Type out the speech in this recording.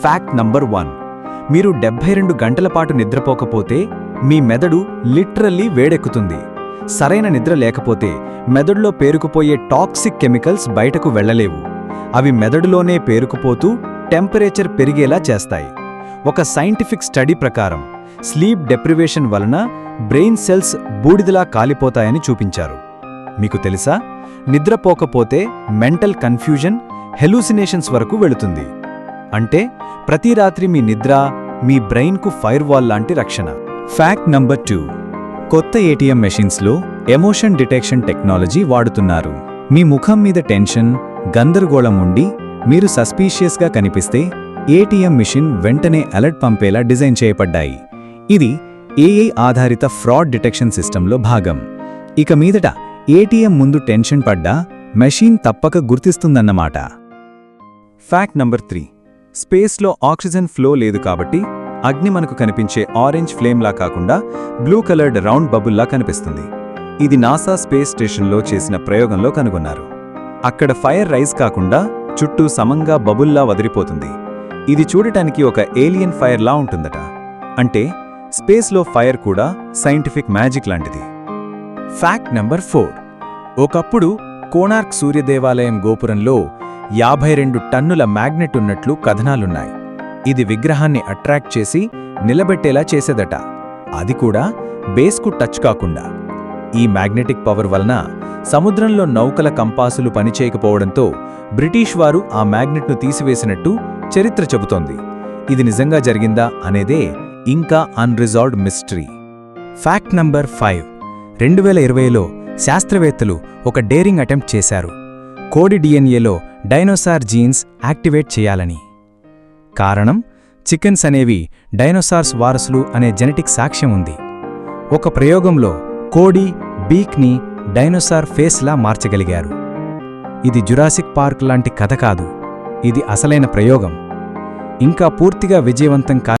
Fact number one మీరు డెబ్బై రెండు గంటల పాటు నిద్రపోకపోతే మీ మెదడు లిటరల్లీ వేడెక్కుతుంది. సరైన నిద్ర లేకపోతే మెదడులో పేరుకుపోయే టాక్సిక్ కెమికల్స్ బయటకు వెళ్ళలేవు. అవి మెదడులోనే పేరుకుపోతూ టెంపరేచర్ పెరిగేలా చేస్తాయి. ఒక సైంటిఫిక్ స్టడీ ప్రకారం స్లీప్ డెప్రివేషన్ వలన బ్రెయిన్ సెల్స్ బూడిదలా కాలిపోతాయని చూపించారు. మీకు తెలుసా? నిద్రపోకపోతే మెంటల్ కన్ఫ్యూజన్ హెలూసినేషన్స్ వరకు వెళుతుంది. అంటే ప్రతి రాత్రి మీ నిద్ర మీ బ్రెయిన్కు ఫైర్ వాల్ లాంటి రక్షణ. ఫ్యాక్ట్ నంబర్ టూ కొత్త ఏటీఎం మెషిన్స్లో ఎమోషన్ డిటెక్షన్ టెక్నాలజీ వాడుతున్నారు. మీ ముఖం మీద టెన్షన్ గందరగోళం ఉండి మీరు సస్పీషియస్గా కనిపిస్తే ఏటీఎం మిషన్ వెంటనే అలర్ట్ పంపేలా డిజైన్ చేయబడ్డాయి. ఇది ఏఐ ఆధారిత ఫ్రాడ్ డిటెక్షన్ సిస్టంలో భాగం. ఇక మీదట ఏటీఎం ముందు టెన్షన్ పడ్డా మెషీన్ తప్పక గుర్తిస్తుందన్నమాట. ఫ్యాక్ట్ నంబర్ త్రీ స్పేస్లో ఆక్సిజన్ ఫ్లో లేదు కాబట్టి అగ్ని మనకు కనిపించే ఆరెంజ్ ఫ్లేమ్లా కాకుండా బ్లూ కలర్డ్ రౌండ్ బబుల్లా కనిపిస్తుంది. ఇది నాసా స్పేస్ స్టేషన్లో చేసిన ప్రయోగంలో కనుగొన్నారు. అక్కడ ఫైర్ రైజ్ కాకుండా చుట్టూ సమంగా బబుల్లా వదిలిపోతుంది. ఇది చూడటానికి ఒక ఏలియన్ ఫైర్లా ఉంటుందట. అంటే స్పేస్లో ఫైర్ కూడా సైంటిఫిక్ మ్యాజిక్ లాంటిది. Fact number four. ఒకప్పుడు కోణార్క్ సూర్యదేవాలయం గోపురంలో యాభై రెండు టన్నుల మ్యాగ్నెట్ ఉన్నట్లు కథనాలున్నాయి. ఇది విగ్రహాన్ని అట్రాక్ట్ చేసి నిలబెట్టేలా చేసేదట. అది కూడా బేస్కు టచ్ కాకుండా. ఈ మ్యాగ్నెటిక్ పవర్ వలన సముద్రంలో నౌకల కంపాసులు పనిచేయకపోవడంతో బ్రిటిష్ వారు ఆ మ్యాగ్నెట్ను తీసివేసినట్టు చరిత్ర చెబుతోంది. ఇది నిజంగా జరిగిందా అనేదే ఇంకా unresolved mystery. Fact number five. రెండు వేల ఇరవైలో శాస్త్రవేత్తలు ఒక డేరింగ్ అటెంప్ట్ చేశారు. కోడి డిఎన్ఏలో డైనోసార్ జీన్స్ యాక్టివేట్ చేయాలని. కారణం చికెన్స్ అనేవి డైనోసార్స్ వారసులు అనే జెనెటిక్ సాక్ష్యం ఉంది. ఒక ప్రయోగంలో కోడి బీక్ని డైనోసార్ ఫేస్లా మార్చగలిగారు. ఇది జురాసిక్ పార్క్ లాంటి కథ కాదు. ఇది అసలైన ప్రయోగం. ఇంకా పూర్తిగా విజయవంతం కా